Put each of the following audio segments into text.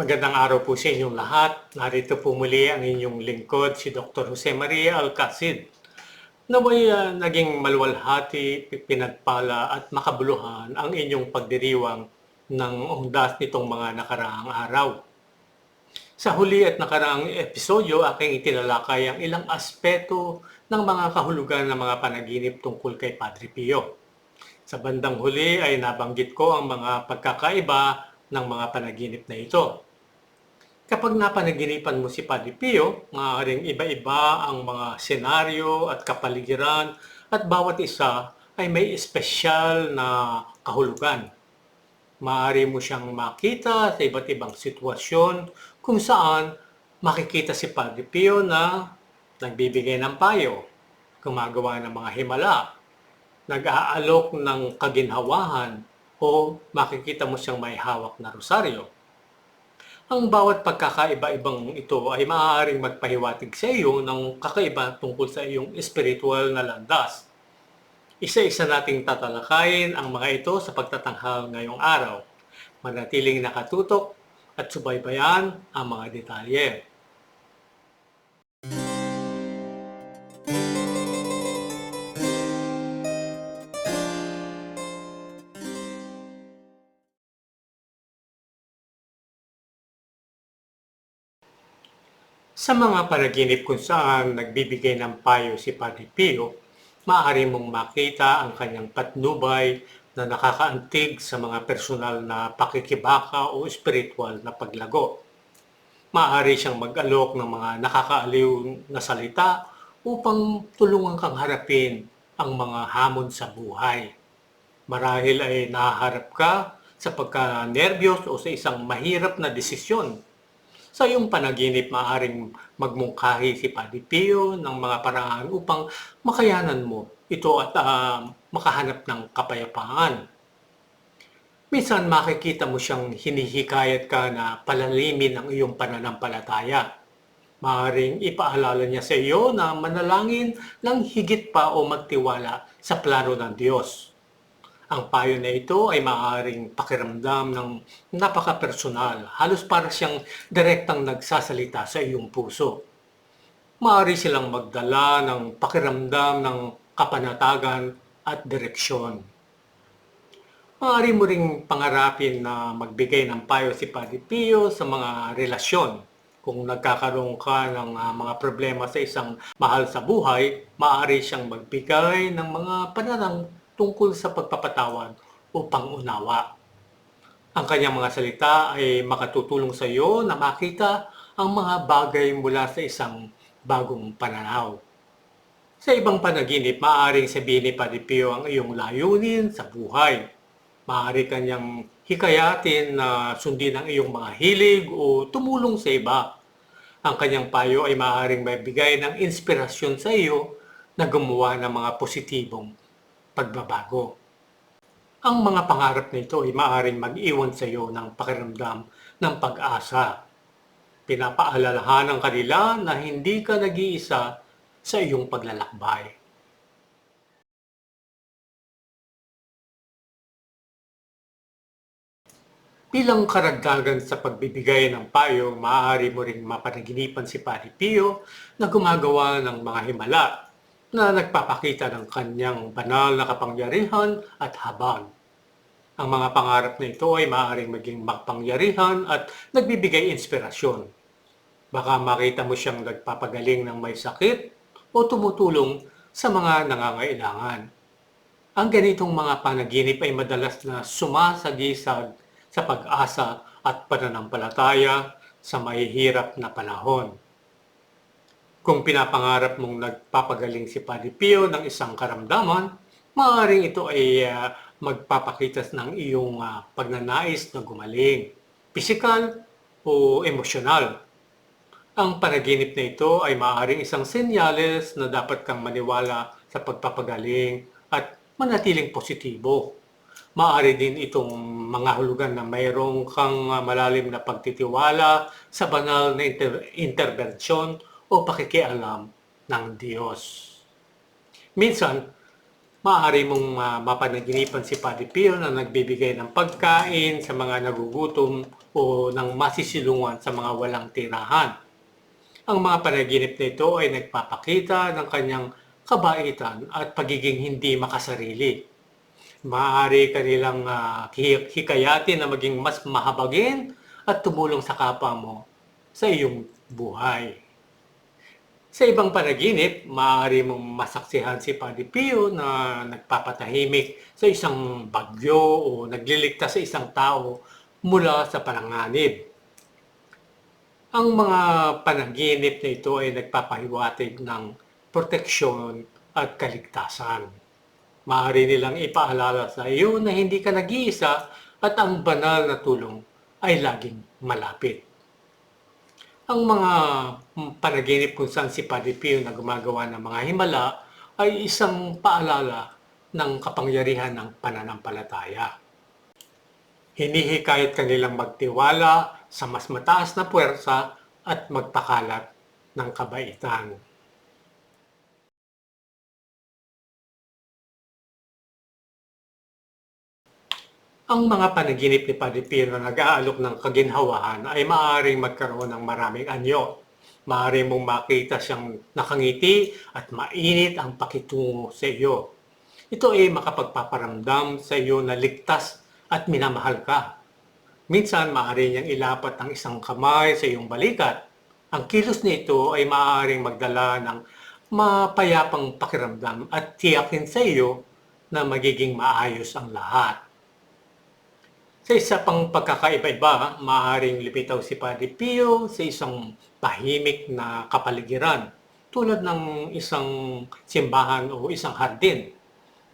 Magandang araw po sa inyong lahat. Narito po muli ang inyong lingkod, si Dr. Jose Maria Alcacid. Naway ah, naging maluwalhati, pinagpala at makabuluhan ang inyong pagdiriwang ng undas nitong mga nakaraang araw. Sa huli at nakaraang episodyo, aking itinalakay ang ilang aspeto ng mga kahulugan ng mga panaginip tungkol kay Padre Pio. Sa bandang huli ay nabanggit ko ang mga pagkakaiba ng mga panaginip na ito. Kapag napanaginipan mo si Padre Pio, maaaring iba-iba ang mga senaryo at kapaligiran at bawat isa ay may espesyal na kahulugan. Maaari mo siyang makita sa iba't ibang sitwasyon kung saan makikita si Padre Pio na nagbibigay ng payo, gumagawa ng mga himala, nag-aalok ng kaginhawahan o makikita mo siyang may hawak na rosaryo. Ang bawat pagkakaiba-ibang ito ay maaaring magpahiwatig sa iyo ng kakaiba tungkol sa iyong spiritual na landas. Isa-isa nating tatalakayin ang mga ito sa pagtatanghal ngayong araw. Manatiling nakatutok at subaybayan ang mga detalye. Sa mga panaginip kung saan nagbibigay ng payo si Padre Pio, maaari mong makita ang kanyang patnubay na nakakaantig sa mga personal na pakikibaka o spiritual na paglago. Maaari siyang mag-alok ng mga nakakaaliw na salita upang tulungan kang harapin ang mga hamon sa buhay. Marahil ay nahaharap ka sa pagka-nervyos o sa isang mahirap na desisyon sa iyong panaginip, maaaring magmungkahi si Padre Pio ng mga paraan upang makayanan mo ito at ah, makahanap ng kapayapaan. Minsan makikita mo siyang hinihikayat ka na palalimin ang iyong pananampalataya. Maaring ipaalala niya sa iyo na manalangin ng higit pa o magtiwala sa plano ng Diyos. Ang payo na ito ay maaaring pakiramdam ng napaka-personal, halos para siyang direktang nagsasalita sa iyong puso. Maaari silang magdala ng pakiramdam ng kapanatagan at direksyon. Maaari mo ring pangarapin na magbigay ng payo si Padre Pio sa mga relasyon. Kung nagkakaroon ka ng ah, mga problema sa isang mahal sa buhay, maaari siyang magbigay ng mga pananang tungkol sa pagpapatawad o pangunawa. Ang kanyang mga salita ay makatutulong sa iyo na makita ang mga bagay mula sa isang bagong pananaw. Sa ibang panaginip, maaaring sabihin ni Padre Pio ang iyong layunin sa buhay. Maaari kanyang hikayatin na sundin ang iyong mga hilig o tumulong sa iba. Ang kanyang payo ay maaaring magbigay ng inspirasyon sa iyo na gumawa ng mga positibong pagbabago. Ang mga pangarap na ito ay maaaring mag-iwan sa iyo ng pakiramdam ng pag-asa. Pinapaalalahanan kanila na hindi ka nag-iisa sa iyong paglalakbay. Bilang karagdagan sa pagbibigay ng payo, maaari mo ring mapanaginipan si Padre Pio na gumagawa ng mga himala na nagpapakita ng kanyang banal na kapangyarihan at habag. Ang mga pangarap na ito ay maaaring maging makapangyarihan at nagbibigay inspirasyon. Baka makita mo siyang nagpapagaling ng may sakit o tumutulong sa mga nangangailangan. Ang ganitong mga panaginip ay madalas na sumasagisag sa pag-asa at pananampalataya sa mahihirap na panahon. Kung pinapangarap mong nagpapagaling si Padre Pio ng isang karamdaman, maaaring ito ay ah, magpapakita ng iyong ah, pagnanais na gumaling, pisikal o emosyonal. Ang panaginip na ito ay maaaring isang senyales na dapat kang maniwala sa pagpapagaling at manatiling positibo. Maaari din itong mga hulugan na mayroong kang ah, malalim na pagtitiwala sa banal na inter- interbensyon o pakikialam ng Diyos. Minsan, maaari mong ah, mapanaginipan si Padre Pio na nagbibigay ng pagkain sa mga nagugutom o ng masisilungan sa mga walang tirahan. Ang mga panaginip na ito ay nagpapakita ng kanyang kabaitan at pagiging hindi makasarili. Maaari kanilang uh, hikayatin na maging mas mahabagin at tumulong sa kapwa mo sa iyong buhay. Sa ibang panaginip, maaari mong masaksihan si Padre Pio na nagpapatahimik sa isang bagyo o nagliligtas sa isang tao mula sa pananganib. Ang mga panaginip na ito ay nagpapahiwatig ng proteksyon at kaligtasan. Maaari nilang ipaalala sa iyo na hindi ka nag-iisa at ang banal na tulong ay laging malapit ang mga panaginip kung saan si Padre Pio na gumagawa ng mga himala ay isang paalala ng kapangyarihan ng pananampalataya. Hinihikayat kanilang magtiwala sa mas mataas na puwersa at magpakalat ng kabaitan. Ang mga panaginip ni Padre Pio na nag-aalok ng kaginhawahan ay maaaring magkaroon ng maraming anyo. Maaari mong makita siyang nakangiti at mainit ang pakitungo sa iyo. Ito ay makapagpaparamdam sa iyo na ligtas at minamahal ka. Minsan maaari niyang ilapat ang isang kamay sa iyong balikat. Ang kilos nito ay maaaring magdala ng mapayapang pakiramdam at tiyakin sa iyo na magiging maayos ang lahat. Sa isa pang pagkakaiba-iba, maaaring lipitaw si Padre Pio sa isang tahimik na kapaligiran tulad ng isang simbahan o isang hardin.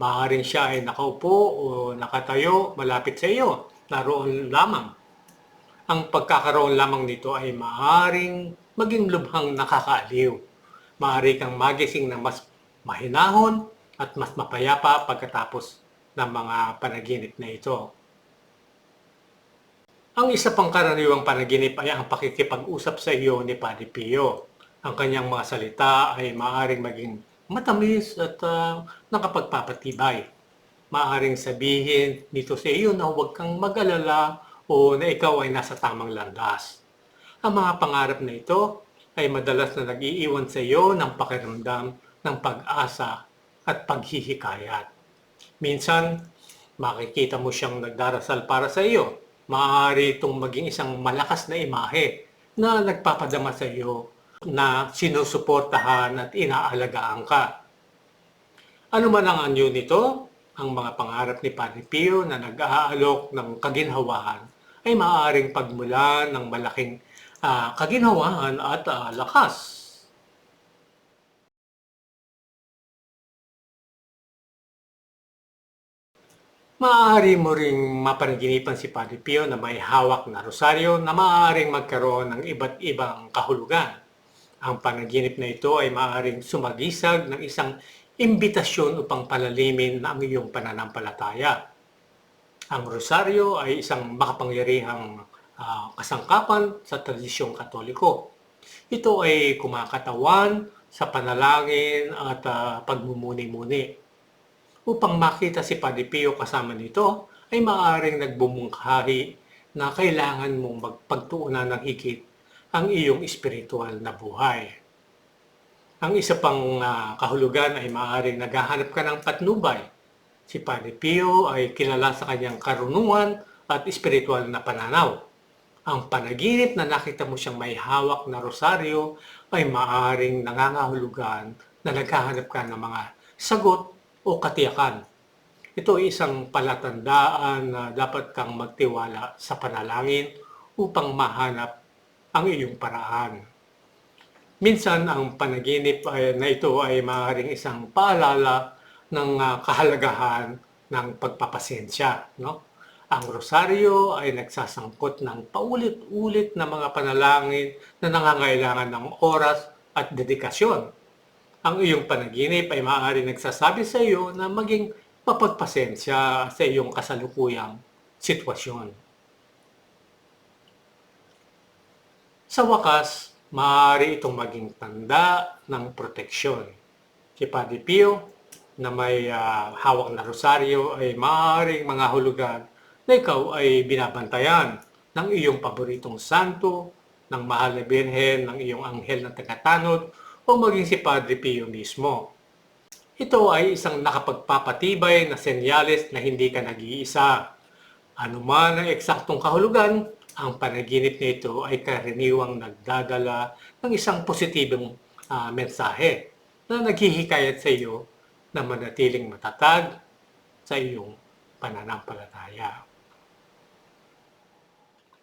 Maaaring siya ay nakaupo o nakatayo malapit sa iyo, naroon lamang. Ang pagkakaroon lamang nito ay maaaring maging lubhang nakakaaliw. Maaari kang magising na mas mahinahon at mas mapayapa pagkatapos ng mga panaginip na ito. Ang isa pang karaniwang panaginip ay ang pakikipag-usap sa iyo ni Padre Pio. Ang kanyang mga salita ay maaaring maging matamis at uh, nakapagpapatibay. Maaaring sabihin nito sa iyo na huwag kang mag-alala o na ikaw ay nasa tamang landas. Ang mga pangarap na ito ay madalas na nag-iiwan sa iyo ng pakiramdam ng pag-asa at paghihikayat. Minsan, makikita mo siyang nagdarasal para sa iyo maaari itong maging isang malakas na imahe na nagpapadama sa iyo na sinusuportahan at inaalagaan ka. Ano man ang anyo nito, ang mga pangarap ni Padre Pio na nag-aalok ng kaginhawahan ay maaaring pagmulan ng malaking uh, kaginhawahan at uh, lakas Maaari mo ring mapanaginipan si Padre Pio na may hawak na rosaryo na maaaring magkaroon ng iba't ibang kahulugan. Ang panaginip na ito ay maaaring sumagisag ng isang imbitasyon upang palalimin ang iyong pananampalataya. Ang rosaryo ay isang makapangyarihang uh, kasangkapan sa tradisyong katoliko. Ito ay kumakatawan sa panalangin at uh, pagmumuni-muni upang makita si Padre Pio kasama nito ay maaaring nagbumungkahi na kailangan mong magpagtuunan ng higit ang iyong espiritual na buhay. Ang isa pang uh, kahulugan ay maaaring naghahanap ka ng patnubay. Si Padre Pio ay kilala sa kanyang karunungan at espiritual na pananaw. Ang panaginip na nakita mo siyang may hawak na rosaryo ay maaaring nangangahulugan na naghahanap ka ng mga sagot o katiyakan. Ito ay isang palatandaan na dapat kang magtiwala sa panalangin upang mahanap ang iyong paraan. Minsan ang panaginip ay, na ito ay maaaring isang paalala ng uh, kahalagahan ng pagpapasensya. No? Ang rosaryo ay nagsasangkot ng paulit-ulit na mga panalangin na nangangailangan ng oras at dedikasyon ang iyong panaginip ay maaari nagsasabi sa iyo na maging mapagpasensya sa iyong kasalukuyang sitwasyon. Sa wakas, maaari itong maging tanda ng proteksyon. Si Padre Pio na may uh, hawak na rosaryo ay maaaring mga hulugan na ikaw ay binabantayan ng iyong paboritong santo, ng mahal na birhen, ng iyong anghel na tagatanod, o maging si Padre Pio mismo. Ito ay isang nakapagpapatibay na senyales na hindi ka nag-iisa. Ano man ang eksaktong kahulugan, ang panaginip na ito ay karaniwang nagdadala ng isang positibong ah, mensahe na naghihikayat sa iyo na manatiling matatag sa iyong pananampalataya.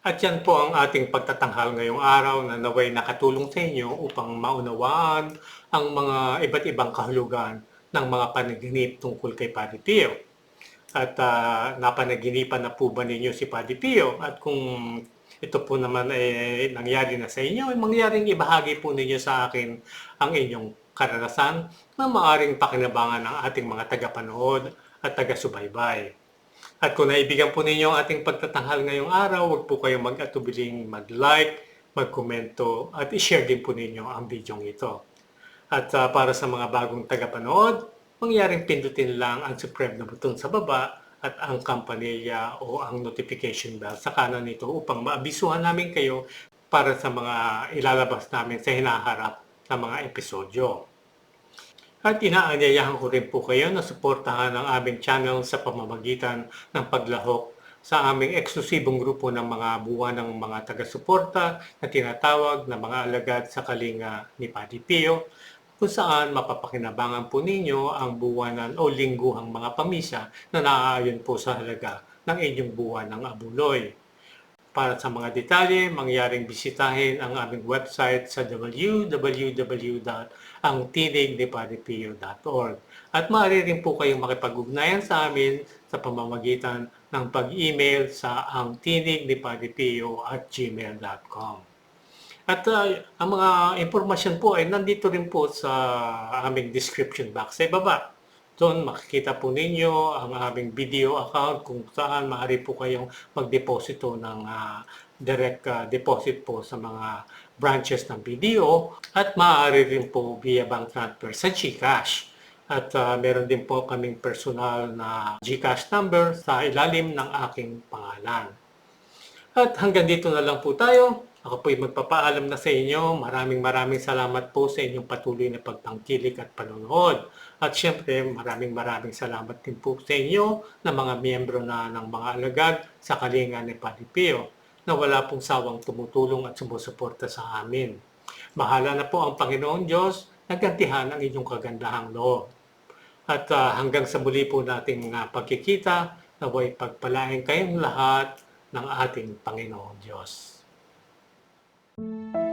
At yan po ang ating pagtatanghal ngayong araw na naway nakatulong sa inyo upang maunawaan ang mga iba't ibang kahulugan ng mga panaginip tungkol kay Padre Pio. At ah, napanaginipan na po ba ninyo si Padre Pio? At kung ito po naman ay nangyari na sa inyo, ay mangyaring ibahagi po ninyo sa akin ang inyong karanasan na maaring pakinabangan ng ating mga tagapanood at taga-subaybay. At kung naibigan po ninyo ang ating pagtatanghal ngayong araw, huwag po kayong mag-atubiling mag-like, mag-komento at i-share din po ninyo ang video ito. At ah, para sa mga bagong tagapanood, mangyaring pindutin lang ang subscribe na button sa baba at ang kampanilya o ang notification bell sa kanan nito upang maabisuhan namin kayo para sa mga ilalabas namin sa hinaharap na mga episodyo. At inaanyayahan ko rin po kayo na suportahan ang aming channel sa pamamagitan ng paglahok sa aming eksklusibong grupo ng mga buwan ng mga taga-suporta na tinatawag na mga alagad sa kalinga ni Padre Pio kung saan mapapakinabangan po ninyo ang buwanan o lingguhang mga pamisa na naaayon po sa halaga ng inyong buwan ng abuloy. Para sa mga detalye, mangyaring bisitahin ang aming website sa www.angtinignipadipio.org at maaari rin po kayong makipag-ugnayan sa amin sa pamamagitan ng pag-email sa angtinignipadipio at gmail.com. At uh, ang mga impormasyon po ay nandito rin po sa aming description box sa ibaba. Doon makikita po ninyo ang aming video account kung saan maaari po kayong magdeposito ng ah, direct ah, deposit po sa mga branches ng video at maaari rin po via bank transfer sa GCash. At ah, meron din po kaming personal na GCash number sa ilalim ng aking pangalan. At hanggang dito na lang po tayo. Ako po'y magpapaalam na sa inyo. Maraming maraming salamat po sa inyong patuloy na pagtangkilik at panonood. At syempre, maraming maraming salamat din po sa inyo na mga miyembro na ng mga alagad sa kalinga ni Padre Pio na wala pong sawang tumutulong at sumusuporta sa amin. Mahala na po ang Panginoon Diyos na gantihan ang inyong kagandahang loob. At ah, hanggang sa muli po nating ah, pagkikita, naway pagpalain kayong lahat ng ating Panginoon Diyos. Thank you.